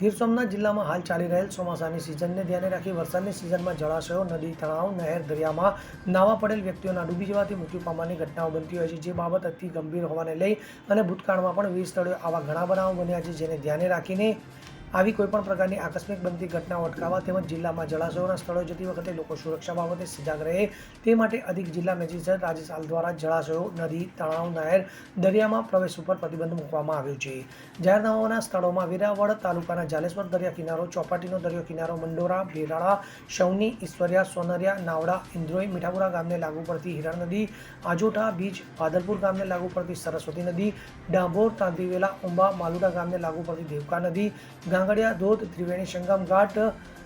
ગીર સોમનાથ જિલ્લામાં હાલ ચાલી રહેલ ચોમાસાની સિઝનને ધ્યાને રાખી વરસાદની સિઝનમાં જળાશયો, નદી, તળાવ, નહેર, દરિયામાં નાવા પડેલ વ્યક્તિઓના ડૂબી જવાથી મૃત્યુ પામવાની ઘટનાઓ બનતી હોય છે, જે બાબત અતિ ગંભીર હોવાને લઈ અને ભૂતકાળમાં પણ વિવિધ સ્થળોએ આવા ઘણા બનાવો બન્યા છે, જેને ધ્યાને રાખીને આવી કોઈપણ પ્રકારની આકસ્મિક બનતી ઘટનાઓ અટકાવવા તેમજ જિલ્લામાં જળાશયોના સ્થળો જતી વખતે લોકો સુરક્ષા બાબતે સજાગ રહે તે માટે અધિક જિલ્લા મેજિસ્ટ્રેટ રાજેશ દ્વારા જળાશયો, નદી, તળાવ નહેર દરિયામાં પ્રવેશ ઉપર પ્રતિબંધ મૂકવામાં આવ્યો છે. જાહેરનામાના સ્થળોમાં વેરાવળ તાલુકાના જાલેશ્વર દરિયા કિનારો, ચોપાટીનો દરિયો કિનારો, મંડોરા ભેરાળા શૌની ઈશ્વરિયા, સોનરિયા, નાવડા, ઇન્દ્રોઈ, મીઠાપુરા ગામને લાગુ પડતી હિરણ નદી આજોઠા બીચ, ભાદરપુર ગામને લાગુ પડતી સરસ્વતી નદી, ડાભોર, તાંતીવેલા, ઉંબા, માલુડા ગામને લાગુ પડતી દેવકા નદી ગાંગડિયા ધોધ, ત્રિવેણી સંગમ ઘાટ,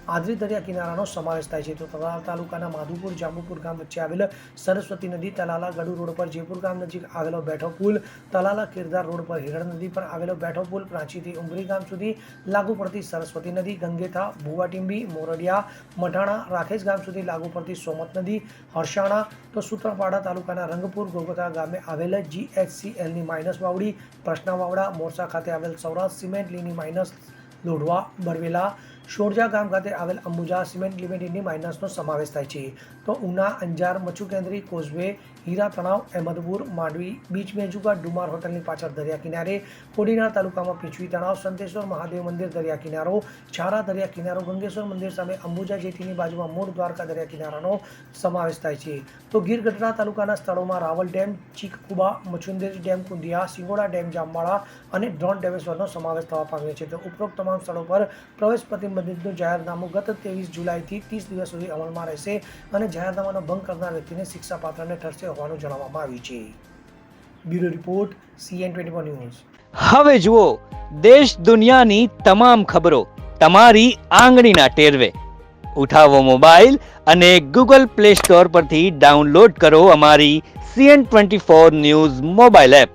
આદરી દરિયા કિનારાનો સમાવેશ થાય છે. તો તલાલ તાલુકાના માધુપુર, જાંબુપુર ગામ વચ્ચે આવેલ સરસ્વતી નદી, તલાલા ગડુ રોડ પર જયપુર ગામ નજીક આવેલો બેઠો પુલ, તલાલા કિરદાર રોડ પર હિરણ નદી પર આવેલો બેઠો પુલ, પ્રાંચીથી ઉમરી ગામ સુધી લાગુ પડતી સરસ્વતી નદી, ગંગેથા, ભુવાટીંબી, મોરડિયા, મઢાણા રાખેશ ગામ સુધી લાગુ પડતી સોમત નદી, હરસાણા, તો સૂત્રાપાડા તાલુકાના રંગપુર ગોગોતા ગામે આવેલ જીએચસીએલની માઇનસ વાવડી પ્રશ્ના વાવડા મોરસા ખાતે આવેલ સૌરાષ્ટ્ર સિમેન્ટ લીની માઇનસ લોઢવા બરવેલા શોરજા ગામ ખાતે આવેલ અંબુજા સિમેન્ટ લિમિટેડની માઇનર્સનો સમાવેશ થાય છે. તો ઉના, અંજાર, મચ્છુ કેન્દ્રી, કોઝવે, હીરા, તણાવ, અહેમદપુર, માંડવી, બીચ મેજુકા ડુમાર હોટલની પાછળ દરિયા કિનારે, કોડીનાર તાલુકામાં પીછવી તણાવ, સંતેશ્વર, મહાદેવ મંદિર, દરિયા કિનારો, છારા દરિયા કિનારો, ગંગેશ્વર મંદિર સામે અંબુજા જેટીની બાજુમાં મૂળ દ્વારકા દરિયા કિનારાનો સમાવેશ થાય છે. તો ગીર ગઢડા તાલુકાના સ્થળોમાં રાવલ ડેમ, ચીકકુબા મચુંદેર ડેમ કુંડિયા સિંગોડા ડેમ, જામવાળા અને ડ્રોન ડેમેશ્વરનો સમાવેશ થવા પામ્યો છે. તો ઉપરોક્ત તમામ સ્થળો પર પ્રવેશ પ્રતિબંધિતનું જાહેરનામું ગત ત્રેવીસ જુલાઈથી ત્રીસ દિવસ સુધી અમલમાં રહેશે અને જાહેરનામાનો ભંગ કરનાર વ્યક્તિને શિક્ષાપાત્રને ઠરશે હોવાનું જણાવવામાં આવ્યું છે. Bureau report, C N twenty news. હવે જુઓ, દેશ દુનિયાની તમામ ખબરો તમારી આંગળીના ટેરવે. ઉઠાવો મોબાઈલ અને ગૂગલ પ્લે સ્ટોર પરથી ડાઉનલોડ કરો અમારી C N twenty four news mobile app.